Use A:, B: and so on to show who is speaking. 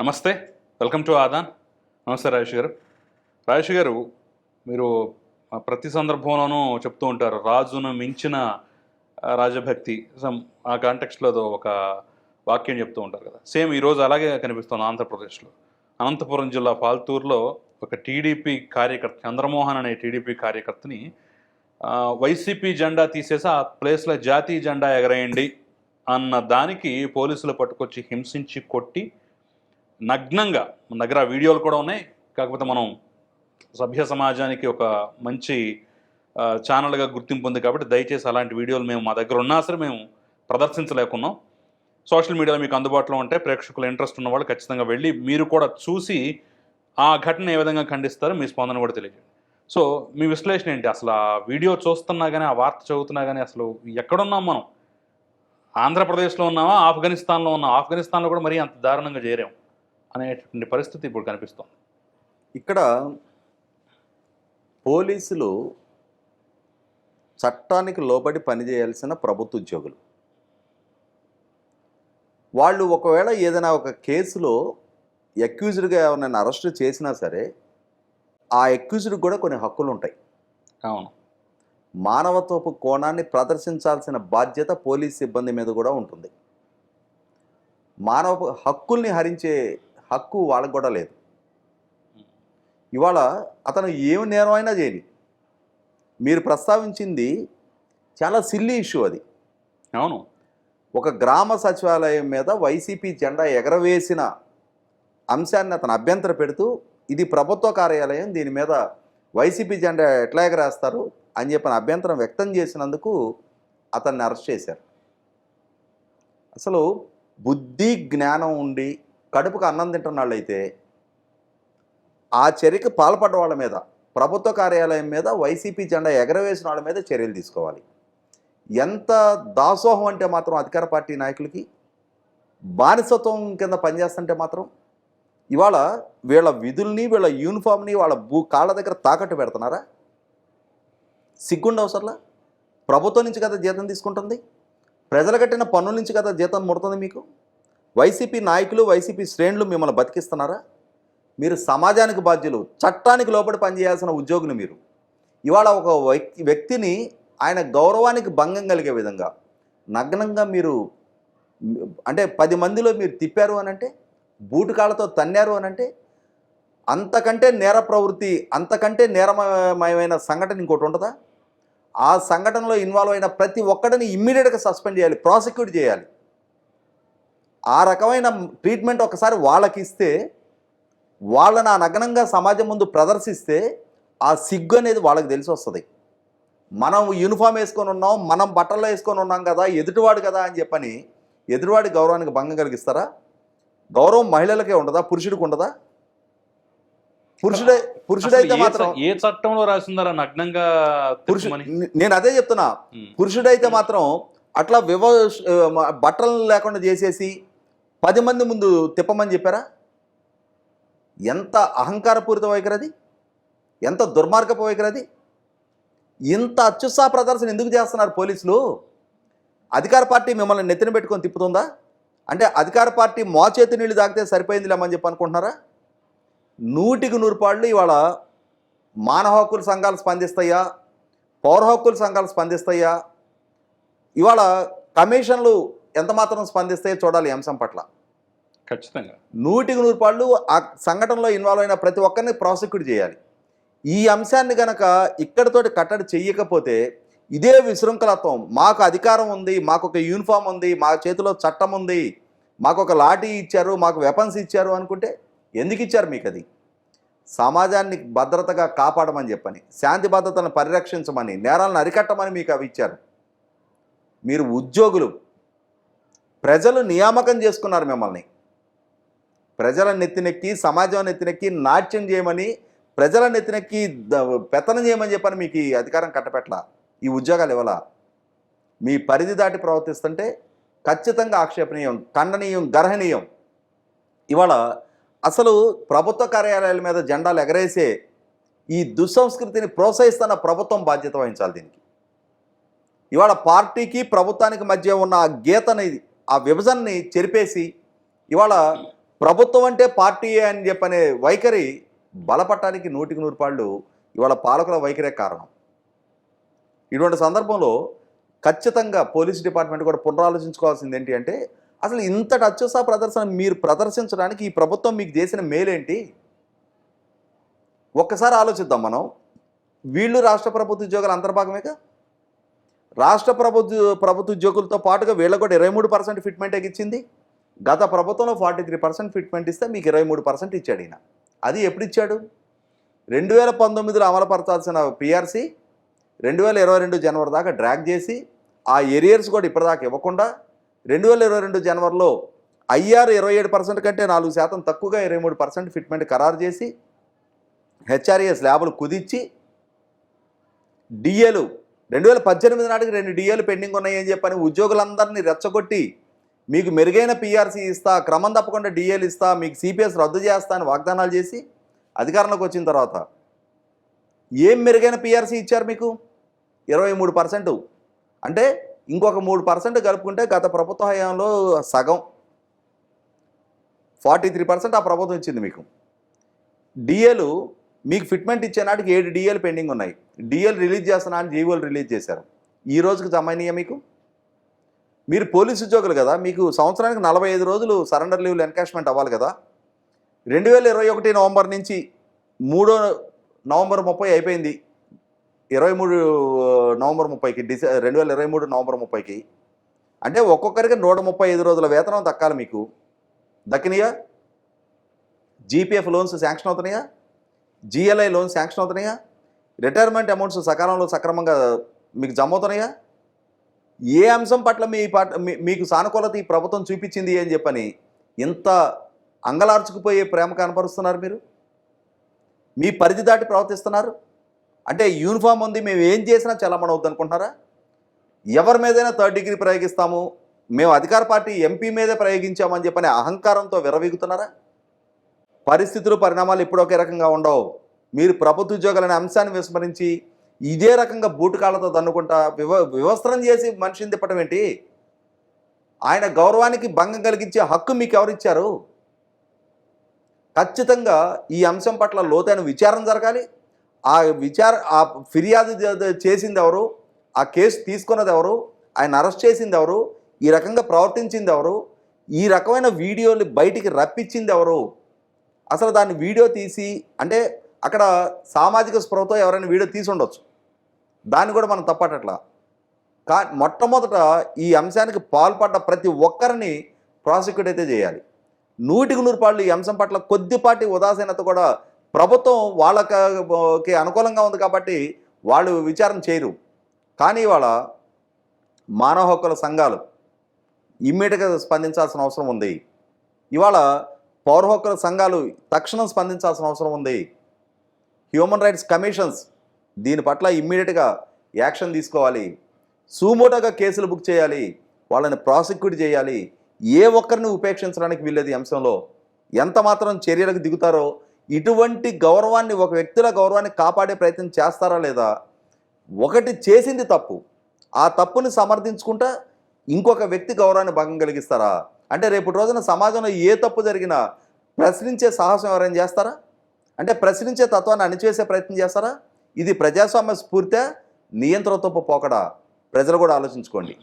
A: నమస్తే welcome to Aadan. నమస్తే రాజేష్ గారు. రాజేష్ గారు మీరు ప్రతి సందర్భంలోనూ చెప్తూ ఉంటారు రాజును మించిన రాజభక్తి. సమ్ ఆ కాంటెక్స్లో ఒక వాక్యం చెప్తూ ఉంటారు కదా. సేమ్ ఈరోజు అలాగే కనిపిస్తుంది ఆంధ్రప్రదేశ్లో. అనంతపురం జిల్లా పాల్తూరులో ఒక టీడీపీ కార్యకర్త చంద్రమోహన్ అనే టీడీపీ కార్యకర్తని వైసీపీ జెండా తీసేసి ఆ ప్లేస్లో జాతీయ జెండా ఎగరేయండి అన్న దానికి పోలీసులు పట్టుకొచ్చి హింసించి కొట్టి నగ్నంగా మన దగ్గర వీడియోలు కూడా ఉన్నాయి. కాకపోతే మనం సభ్య సమాజానికి ఒక మంచి ఛానల్గా గుర్తింపు ఉంది కాబట్టి దయచేసి అలాంటి వీడియోలు మేము మా దగ్గర ఉన్నా సరే మేము ప్రదర్శించలేకున్నాం. సోషల్ మీడియాలో మీకు అందుబాటులో ఉంటే ప్రేక్షకులు ఇంట్రెస్ట్ ఉన్న వాళ్ళు ఖచ్చితంగా వెళ్ళి మీరు కూడా చూసి ఆ ఘటన ఏ విధంగా ఖండిస్తారో మీ స్పందన కూడా తెలియజేయండి. సో మీ విశ్లేషణ ఏంటి? అసలు ఆ వీడియో చూస్తున్నా కానీ ఆ వార్త చదువుతున్నా కానీ అసలు ఎక్కడున్నాం మనం? ఆంధ్రప్రదేశ్లో ఉన్నామా ఆఫ్ఘనిస్తాన్లో ఉన్నాం ఆఫ్ఘనిస్తాన్లో కూడా మరీ అంత దారుణంగా చేరాం. అనేటువంటి పరిస్థితి ఇప్పుడు కనిపిస్తుంది.
B: ఇక్కడ పోలీసులు చట్టానికి లోబడి పనిచేయాల్సిన ప్రభుత్వ ఉద్యోగులు. వాళ్ళు ఒకవేళ ఏదైనా ఒక కేసులో అక్యూజ్డ్గా ఎవరినైనా అరెస్ట్ చేసినా సరే ఆ అక్యూజ్డ్కి కూడా కొన్ని హక్కులు ఉంటాయి.
A: అవును.
B: మానవత్వపు కోణాన్ని ప్రదర్శించాల్సిన బాధ్యత పోలీస్ సిబ్బంది మీద కూడా ఉంటుంది. మానవ హక్కుల్ని హరించే హక్కు వాళ్ళకు కూడా లేదు. ఇవాళ అతను ఏం నేరమైనా చేయని. మీరు ప్రస్తావించింది చాలా సిల్లీ ఇష్యూ అది.
A: అవును.
B: ఒక గ్రామ సచివాలయం మీద వైసీపీ జెండా ఎగరవేసిన అంశాన్ని అతను అభ్యంతర పెడుతూ ఇది ప్రభుత్వ కార్యాలయం దీని మీద వైసీపీ జెండా ఎట్లా ఎగరేస్తారు అని చెప్పిన అభ్యంతరం వ్యక్తం చేసినందుకు అతన్ని అరెస్ట్ చేశారు. అసలు బుద్ధి జ్ఞానం ఉండి కడుపుకు అన్నం తింటున్న వాళ్ళైతే ఆ చర్యకు పాల్పడ్డ వాళ్ళ మీద ప్రభుత్వ కార్యాలయం మీద వైసీపీ జెండా ఎగరవేసిన వాళ్ళ మీద చర్యలు తీసుకోవాలి. ఎంత దాసోహం అంటే మాత్రం అధికార పార్టీ నాయకులకి బానిసత్వం కింద పనిచేస్తుంటే మాత్రం ఇవాళ వీళ్ళ విధుల్ని వీళ్ళ యూనిఫామ్ని వాళ్ళ భూ కాళ్ళ దగ్గర తాకట్టు పెడుతున్నారా? సిగ్గుండ అవసరంలా ప్రభుత్వం నుంచి కదా జీతం తీసుకుంటుంది? ప్రజలు కట్టిన పన్నుల నుంచి కదా జీతం ముడుతుంది మీకు? వైసీపీ నాయకులు వైసీపీ శ్రేణులు మిమ్మల్ని బతికిస్తున్నారా? మీరు సమాజానికి బాధ్యులు చట్టానికి లోపడి పనిచేయాల్సిన ఉద్యోగులు మీరు. ఇవాళ ఒక వ్యక్తి వ్యక్తిని ఆయన గౌరవానికి భంగం కలిగే విధంగా నగ్నంగా మీరు అంటే పది మందిలో మీరు తిప్పారు అని అంటే బూటుకాళ్ళతో తన్నారు అని అంటే అంతకంటే నేర ప్రవృత్తి అంతకంటే నేరమయమైన సంఘటన ఇంకోటి ఉంటుందా? ఆ సంఘటనలో ఇన్వాల్వ్ అయిన ప్రతి ఒక్కడిని ఇమ్మీడియట్గా సస్పెండ్ చేయాలి ప్రాసిక్యూట్ చేయాలి. ఆ రకమైన ట్రీట్మెంట్ ఒకసారి వాళ్ళకి ఇస్తే వాళ్ళని ఆ నగ్నంగా సమాజం ముందు ప్రదర్శిస్తే ఆ సిగ్గు అనేది వాళ్ళకి తెలిసి వస్తుంది. మనం యూనిఫామ్ వేసుకొని ఉన్నాం మనం బట్టల్లో వేసుకొని ఉన్నాం కదా ఎదుటివాడు కదా అని చెప్పని ఎదుటివాడి గౌరవానికి భంగం కలిగిస్తారా? గౌరవం మహిళలకే ఉండదా? పురుషుడికి ఉండదా? పురుషుడే పురుషుడైతే మాత్రం
A: ఏ చట్టంలో రాసిందారా నగ్నంగా
B: పురుషు
A: తిప్పమని?
B: నేను అదే చెప్తున్నా. పురుషుడైతే మాత్రం అట్లా వివ బట్టలు లేకుండా చేసేసి పది మంది ముందు తిప్పమని చెప్పారా? ఎంత అహంకారపూరిత వైఖరి అది ఎంత దుర్మార్గపు వైఖరి అది ఇంత అత్యుత్సాహ ప్రదర్శన ఎందుకు చేస్తున్నారు పోలీసులు? అధికార పార్టీ మిమ్మల్ని నెత్తిన పెట్టుకొని తిప్పుతుందా? అంటే అధికార పార్టీ మోచేతి నీళ్ళు తాగితే సరిపోయిందిలేమని చెప్పి అనుకుంటున్నారా? నూటికి నూరు పాళ్ళు ఇవాళ మానవ హక్కుల సంఘాలు స్పందిస్తాయా? పౌర హక్కుల సంఘాలు స్పందిస్తాయా? ఇవాళ కమిషన్లు ఎంత మాత్రం స్పందిస్తాయో చూడాలి ఈ అంశం పట్ల.
A: ఖచ్చితంగా.
B: నూటికి నూరు పాళ్ళు ఆ సంఘటనలో ఇన్వాల్వ్ అయిన ప్రతి ఒక్కరిని ప్రాసిక్యూట్ చేయాలి. ఈ అంశాన్ని గనక ఇక్కడితోటి కట్టడి చెయ్యకపోతే ఇదే విశృంఖలత్వం. మాకు అధికారం ఉంది మాకు ఒక యూనిఫామ్ ఉంది మా చేతిలో చట్టం ఉంది మాకు ఒక లాఠీ ఇచ్చారు మాకు వెపన్స్ ఇచ్చారు అనుకుంటే ఎందుకు ఇచ్చారు మీకు అది సమాజాన్ని భద్రతగా కాపాడమని చెప్పని శాంతి భద్రతలను పరిరక్షించమని నేరాలను అరికట్టమని మీకు అవి ఇచ్చారు. మీరు ఉద్యోగులు ప్రజలు నియామకం చేసుకున్నారు మిమ్మల్ని. ప్రజల నెత్తినెక్కి సమాజం నెత్తినెక్కి నాట్యం చేయమని ప్రజల నెత్తినెక్కి పెత్తనం చేయమని చెప్పని మీకు ఈ అధికారం కట్టపెట్టలా? ఈ ఉద్యోగాలు ఇవ్వాలా? మీ పరిధి దాటి ప్రవర్తిస్తుంటే ఖచ్చితంగా ఆక్షేపణీయం ఖండనీయం గర్హనీయం. ఇవాళ అసలు ప్రభుత్వ కార్యాలయాల మీద జెండాలు ఎగరేసే ఈ దుస్సంస్కృతిని ప్రోత్సహిస్తున్న ప్రభుత్వం బాధ్యత వహించాలి దీనికి. ఇవాళ పార్టీకి ప్రభుత్వానికి మధ్య ఉన్న ఆ గీతని ఆ విభజనని చెరిపేసి ఇవాళ ప్రభుత్వం అంటే పార్టీయే అని చెప్పనే వైఖరి బలపడటానికి నూటికి నూరు పాళ్ళు ఇవాళ పాలకుల వైఖరే కారణం. ఇటువంటి సందర్భంలో ఖచ్చితంగా పోలీస్ డిపార్ట్మెంట్ కూడా పునరాలోచించుకోవాల్సింది ఏంటి అంటే అసలు ఇంతటి అత్యుత్సాహ ప్రదర్శన మీరు ప్రదర్శించడానికి ఈ ప్రభుత్వం మీకు చేసిన మేలేంటి ఒక్కసారి ఆలోచిద్దాం మనం. వీళ్ళు రాష్ట్ర ప్రభుత్వ ఉద్యోగాల అంతర్భాగమేగా? రాష్ట్ర ప్రభుత్వ ప్రభుత్వ ఉద్యోగులతో పాటుగా వీళ్ళకు కూడా ఇరవై మూడు పర్సెంట్ ఫిట్మెంట్ ఇచ్చింది గత ప్రభుత్వంలో ఫార్టీ త్రీ పర్సెంట్ ఫిట్మెంట్ ఇస్తే మీకు ఇరవై మూడు పర్సెంట్ ఇచ్చాడు ఈయన. అది ఎప్పుడు ఇచ్చాడు? రెండు వేల పంతొమ్మిదిలో అమలుపరచాల్సిన పిఆర్సీ రెండు వేల ఇరవై రెండు జనవరి దాకా డ్రాగ్ చేసి ఆ ఎరియర్స్ కూడా ఇప్పటిదాకా ఇవ్వకుండా రెండు వేల ఇరవై రెండు జనవరిలో ఐఆర్ ఇరవై ఏడు పర్సెంట్ కంటే నాలుగు శాతం తక్కువగా ఇరవై మూడు పర్సెంట్ ఫిట్మెంట్ ఖరారు చేసి హెచ్ఆర్ఏ ల్యాబులు కుదిచ్చి డిఏలు రెండు వేల పద్దెనిమిది నాటికి రెండు డిఏలు పెండింగ్ ఉన్నాయని చెప్పని ఉద్యోగులందరినీ రెచ్చగొట్టి మీకు మెరుగైన పీఆర్సీ ఇస్తా క్రమం తప్పకుండా డిఏలు ఇస్తా మీకు సిపిఎస్ రద్దు చేస్తా అని వాగ్దానాలు చేసి అధికారంలోకి వచ్చిన తర్వాత ఏం మెరుగైన పీఆర్సీ ఇచ్చారు మీకు? ఇరవై మూడు పర్సెంట్. అంటే ఇంకొక మూడు పర్సెంట్ కలుపుకుంటే గత ప్రభుత్వ హయాంలో సగం. ఫార్టీ త్రీ పర్సెంట్ ఆ ప్రభుత్వం ఇచ్చింది మీకు. డిఏలు మీకు ఫిట్మెంట్ ఇచ్చే నాటికి ఏడు డిఎల్ పెండింగ్ ఉన్నాయి. డిఎల్ రిలీజ్ చేస్తున్నా అని జీవోలు రిలీజ్ చేశారు. ఈ రోజుకి జమైనయా మీకు? మీరు పోలీసు ఉద్యోగులు కదా మీకు సంవత్సరానికి నలభై ఐదు రోజులు సరెండర్ లీవ్లు ఎన్కాష్మెంట్ అవ్వాలి కదా. రెండు వేల ఇరవై ఒకటి నవంబర్ నుంచి మూడో నవంబర్ ముప్పై అయిపోయింది. ఇరవై మూడు నవంబర్ ముప్పైకి డిసె రెండు వేల ఇరవై మూడు నవంబర్ ముప్పైకి. అంటే ఒక్కొక్కరికి నూట ముప్పై ఐదు రోజుల వేతనం దక్కాలి మీకు. దక్కినాయా? జీపీఎఫ్ లోన్స్ శాంక్షన్ అవుతున్నాయా? జిఎల్ఐ లోన్ శాంక్షన్ అవుతున్నాయా? రిటైర్మెంట్ అమౌంట్స్ సకాలంలో సక్రమంగా మీకు జమ అవుతున్నాయా? ఏ అంశం పట్ల మీ పట్ మీ- మీకు సానుకూలత ఈ ప్రభుత్వం చూపించింది అని చెప్పని ఇంత అంగలార్చుకుపోయే ప్రేమ కనపరుస్తున్నారు మీరు? మీ పరిధి దాటి ప్రవర్తిస్తున్నారు? అంటే యూనిఫామ్ ఉంది మేము ఏం చేసినా చలమణ అనుకుంటున్నారా? ఎవరి మీదైనా థర్డ్ డిగ్రీ ప్రయోగిస్తాము మేము అధికార పార్టీ ఎంపీ మీదే ప్రయోగించామని చెప్పని అహంకారంతో విరవీగుతున్నారా పరిస్థితులు పరిణామాలు ఇప్పుడు ఒకే రకంగా ఉండవు. మీరు ప్రభుత్వ ఉద్యోగాలనే అంశాన్ని విస్మరించి ఇదే రకంగా బూటకాళ్ళతో దన్నుకుంటా వివ వివస్త్రం చేసి మనిషిని తిప్పటం ఏంటి? ఆయన గౌరవానికి భంగం కలిగించే హక్కు మీకు ఎవరిచ్చారు ఖచ్చితంగా ఈ అంశం పట్ల లోతైన విచారం జరగాలి. ఆ విచార ఆ ఫిర్యాదు చేసింది ఎవరు? ఆ కేసు తీసుకున్నది ఎవరు? ఆయన అరెస్ట్ చేసింది ఎవరు? ఈ రకంగా ప్రవర్తించింది ఎవరు? ఈ రకమైన వీడియోలు బయటికి రప్పించింది ఎవరు? అసలు దాన్ని వీడియో తీసి అంటే అక్కడ సామాజిక స్పృహతో ఎవరైనా వీడియో తీసి ఉండొచ్చు. దాన్ని కూడా మనం తప్పటట్లా కా మొట్టమొదట ఈ అంశానికి పాల్పడ్డ ప్రతి ఒక్కరిని ప్రాసిక్యూట్ అయితే చేయాలి. నూటికి నూరు పాళ్ళు ఈ అంశం పట్ల కొద్దిపాటి ఉదాసీనత కూడా ప్రభుత్వం వాళ్ళకి అనుకూలంగా ఉంది కాబట్టి వాళ్ళు విచారణ చేయరు. కానీ ఇవాళ మానవ హక్కుల సంఘాలు ఇమ్మీడియట్గా స్పందించాల్సిన అవసరం ఉంది. ఇవాళ పౌర హక్కుల సంఘాలు తక్షణం స్పందించాల్సిన అవసరం ఉంది. హ్యూమన్ రైట్స్ కమిషన్స్ దీని పట్ల ఇమ్మీడియట్గా యాక్షన్ తీసుకోవాలి. సూమోటోగా కేసులు బుక్ చేయాలి. వాళ్ళని ప్రాసిక్యూట్ చేయాలి. ఏ ఒక్కరిని ఉపేక్షించడానికి వీల్లేదు ఈ అంశంలో. ఎంత మాత్రం చర్యలకు దిగుతారో ఇటువంటి గౌరవాన్ని ఒక వ్యక్తుల గౌరవాన్ని కాపాడే ప్రయత్నం చేస్తారా లేదా? ఒకటి చేసింది తప్పు. ఆ తప్పుని సమర్థించుకుంటా ఇంకొక వ్యక్తి గౌరవాన్ని భంగం కలిగిస్తారా? అంటే రేపు రోజున సమాజంలో ఏ తప్పు జరిగినా ప్రశ్నించే సాహసం ఎవరైనా చేస్తారా? అంటే ప్రశ్నించే తత్వాన్ని అణిచివేసే ప్రయత్నం చేస్తారా? ఇది ప్రజాస్వామ్య స్ఫూర్తే నియంత్రణతో పోకడా. ప్రజలు కూడా ఆలోచించుకోండి.